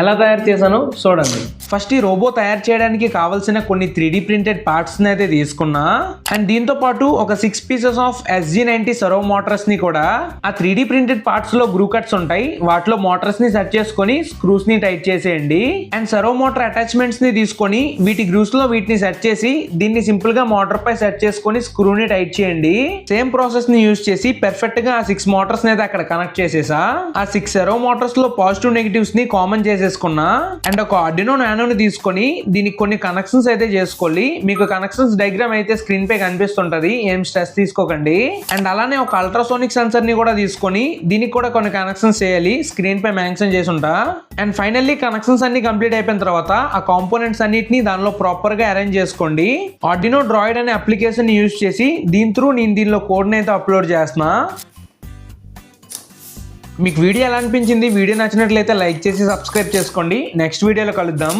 ఎలా తయారు చేశానో చూడండి. ఫస్ట్ ఈ రోబో తయారు చేయడానికి కావాల్సిన కొన్ని త్రీ డి ప్రింటెడ్ పార్ట్స్ అయితే తీసుకున్నా. అండ్ దీంతో పాటు ఒక six pieces of SG ninety servo మోటార్స్ని కూడా. ఆ త్రీ డి ప్రింటెడ్ పార్ట్స్లో గ్రూ కట్స్ ఉంటాయి. వాటిలో మోటార్స్ని సెట్ చేసుకొని స్క్రూస్ని టైట్ చేసేయండి. అండ్ సర్వో మోటార్ అటాచ్మెంట్స్ని తీసుకొని వీటి గ్రూస్లో వీటిని సెట్ చేసి దీన్ని సింపుల్గా మోటార్ పై సెట్ చేసుకొని స్క్రూ ని టైట్ చేయండి. సేమ్ ప్రాసెస్ని యూజ్ చేసి పెర్ఫెక్ట్గా ఆ సిక్స్ మోటార్స్ అయితే అక్కడ కనెక్ట్ చేసేసా. ఆ సిక్స్ సెరో మోటార్స్లో పాజిటివ్ నెగిటివ్స్ని కామన్ చేసుకున్నా అండ్ ఒక ఆర్డినో నానోని తీసుకొని దీనికి కొన్ని కనెక్షన్స్ అయితే చేసుకోవాలి. మీకు కనెక్షన్స్ డైగ్రామ్ అయితే స్క్రీన్ పై కనిపిస్తుంటది. ఏం స్ట్రెస్ తీసుకోకండి. అండ్ అలానే ఒక అల్ట్రాసోనిక్ సెన్సర్ని కూడా తీసుకొని దీనికి కూడా కొన్ని కనెక్షన్స్ చేయాలి. స్క్రీన్ పై మెన్షన్ చేసి ఉంటా అండ్ ఫైనల్లీ కనెక్షన్స్ అన్ని కంప్లీట్ అయిపోయిన తర్వాత ఆ కాంపోనెంట్స్ అన్నిటిని దానిలో ప్రాపర్గా అరేంజ్ చేసుకోండి. ఆర్డినో డ్రాయిడ్ అనే అప్లికేషన్ యూజ్ చేసి దీని త్రూ నేను దీనిలో కోడ్ని అయితే అప్లోడ్ చేస్తున్నా. మీకు వీడియో ఎలా అనిపించింది? వీడియో నచ్చినట్లయితే లైక్ చేసి సబ్స్క్రైబ్ చేసుకోండి. నెక్స్ట్ వీడియోలో కలుద్దాం.